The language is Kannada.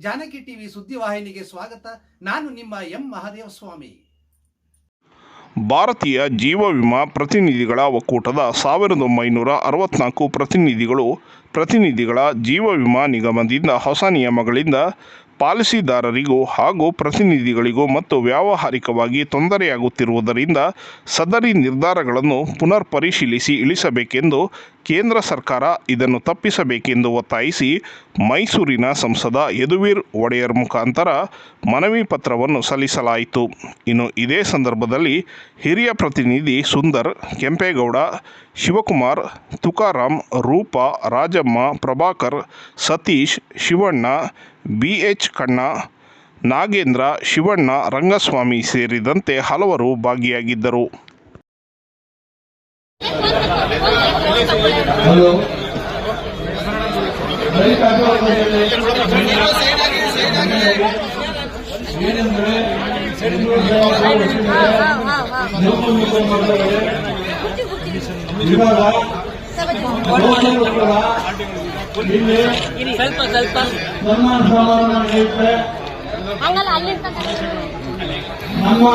ಜಾನಕಿ ಟಿವಿ ಸುದ್ದಿವಾಹಿನಿಗೆ ಸ್ವಾಗತ. ನಾನು ನಿಮ್ಮ ಎಂ ಮಹಾದೇವ ಸ್ವಾಮಿ. ಭಾರತೀಯ ಜೀವ ವಿಮಾ ಪ್ರತಿನಿಧಿಗಳ ಒಕ್ಕೂಟದ ಸಾವಿರದ ಒಂಬೈನೂರ ಅರವತ್ನಾಲ್ಕು ಪ್ರತಿನಿಧಿಗಳು ಪ್ರತಿನಿಧಿಗಳ ಜೀವ ವಿಮಾ ನಿಗಮದಿಂದ ಹೊಸ ನಿಯಮಗಳಿಂದ ಪಾಲಿಸಿದಾರರಿಗೂ ಹಾಗೂ ಪ್ರತಿನಿಧಿಗಳಿಗೂ ಮತ್ತು ವ್ಯಾವಹಾರಿಕವಾಗಿ ತೊಂದರೆಯಾಗುತ್ತಿರುವುದರಿಂದ ಸದರಿ ನಿರ್ಧಾರಗಳನ್ನು ಪುನರ್ ಪರಿಶೀಲಿಸಿ ಇಳಿಸಬೇಕೆಂದು ಕೇಂದ್ರ ಸರ್ಕಾರ ಇದನ್ನು ತಪ್ಪಿಸಬೇಕೆಂದು ಒತ್ತಾಯಿಸಿ ಮೈಸೂರಿನ ಸಂಸದ ಯದುವೀರ್ ಒಡೆಯರ್ ಮುಖಾಂತರ ಮನವಿ ಪತ್ರವನ್ನು ಸಲ್ಲಿಸಲಾಯಿತು. ಇನ್ನು ಇದೇ ಸಂದರ್ಭದಲ್ಲಿ ಹಿರಿಯ ಪ್ರತಿನಿಧಿ ಸುಂದರ್ ಕೆಂಪೇಗೌಡ, ಶಿವಕುಮಾರ್ ತುಕಾರಾಮ್ ರೂಪ, ರಾಜಮ್ಮ, ಪ್ರಭಾಕರ್, ಸತೀಶ್, ಶಿವಣ್ಣ ಬಿ ಎಚ್ ಕಣ್ಣ ನಾಗೇಂದ್ರ ಶಿವಣ್ಣ ರಂಗಸ್ವಾಮಿ ಸೇರಿದಂತೆ ಹಲವರು ಭಾಗಿಯಾಗಿದ್ದರು. ಇವಾಗ ಇಲ್ಲಿ ಸ್ವಲ್ಪ ಸ್ವಲ್ಪ ಸನ್ಮಾನ ಸಮಾರಂಭ ನಡೆಯುತ್ತೆ ನಮ್ಮ